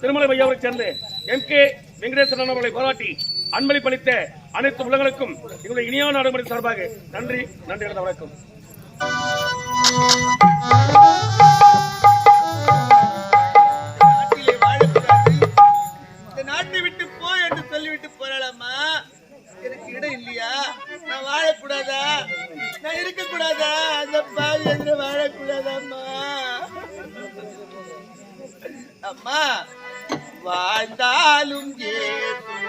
திருமலை வையாவரை சேர்ந்து M K Venkatesan அவர்களை பாராட்டி அன்பளிப்பளித்த அனைத்து உலகங்களுக்கும் எங்களுடைய இனியான நடைமுறை சார்பாக நன்றி நன்றி கலந்த வணக்கம். வாழக்கூடாது இந்த நாட்டை விட்டு போ என்று சொல்லிவிட்டு போறாளாமா எனக்கு இடம் இல்லையா? நான் வாழக்கூடாதா? நான் இருக்கக்கூடாதா? அந்த பாவி என்று வாழக்கூடாதாம்மா. அம்மா வாழ்ந்தாலும் ஏது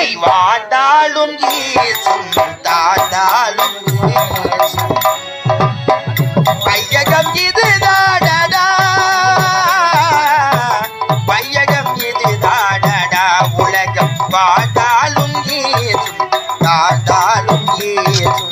உன்னை வாழ்ந்தாலும் ஏசும் தாண்டாலும் பையகம் இது தாடடா பையகம் இது தாடடா. உலகம் வாழ்ந்தாலும் ஏசும் தாழ்ந்தாலும் ஏசும்.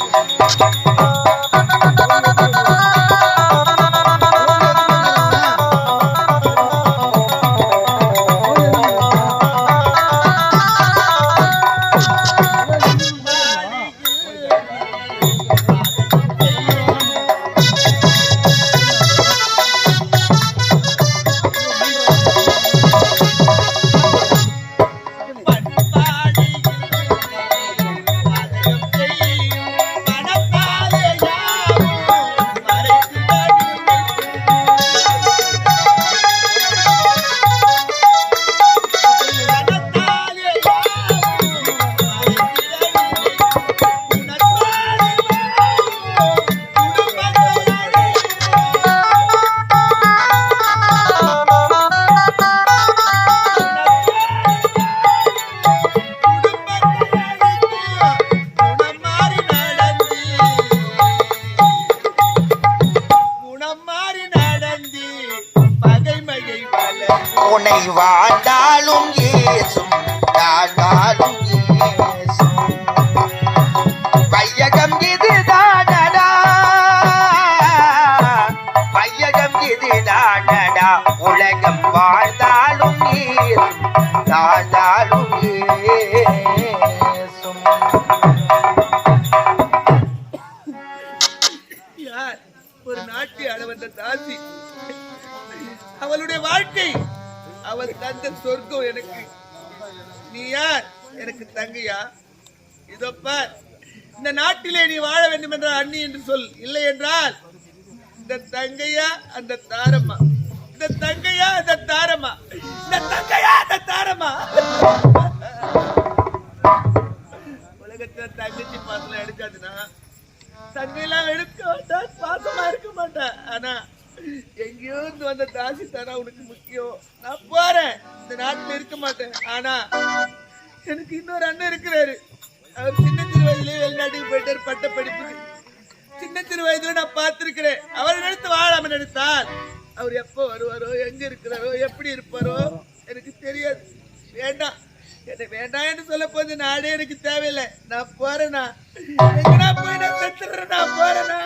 உனை வாழ்ந்தாலும் ஏசும் தாழ்ந்தாலும் ஏசும். வையகம் இது தாடடா வையகம் இது தாடடா உலகம் வாழ்ந்தாலும் ஏசும் தாழ்ந்தாலும் ஏசும். ஒரு நாட்டு அளவந்த தாசி? அவளுடைய வாழ்க்கை. அவள் தந்த சொர்க்கம் எனக்கு. நீ யார்? எனக்கு தங்கையா? இதோ பார். இந்த நாட்டிலே நீ வாழ வேண்டும் என்றால் அண்ணி என்று சொல். இல்லை என்றால் இந்த தங்கையா? அந்த தாரம்மா. இந்த தங்கையா? அந்த தாரம்மா. இந்த தங்கையா? அந்த தாரம்மா. உலகத்துல தங்கச்சி பாசம் எடுக்காதுன்னா தங்கையெல்லாம் எடுக்க மாட்டேன் பாசமா இருக்க மாட்டேன் ஆனா எங்கேயோ இருந்து வந்த தாசி தானா உனக்கு முக்கியம். நான் போறேன். இந்த நாட்டுல இருக்க மாட்டேன். ஆனா எனக்கு இன்னொரு அண்ணன் இருக்கிறாரு. அவர் சின்ன சிறு வயதிலே வெளிநாட்டுக்கு போயிட்டாரு பட்ட படிப்புக்கு. சின்ன சிறு வயதுல நான் பார்த்திருக்கிறேன். அவர் நினைத்து வாழாம நினைத்தால் அவர் எப்போ வருவாரோ எங்க இருக்கிறாரோ எப்படி இருப்பாரோ எனக்கு தெரியாது. வேண்டாம். என்ன வேண்டாம் என்று சொல்ல போது நாடே எனக்கு தேவையில்லை. நான் போறேனா? போய் நான் செத்துறேன் நான் போறேனா?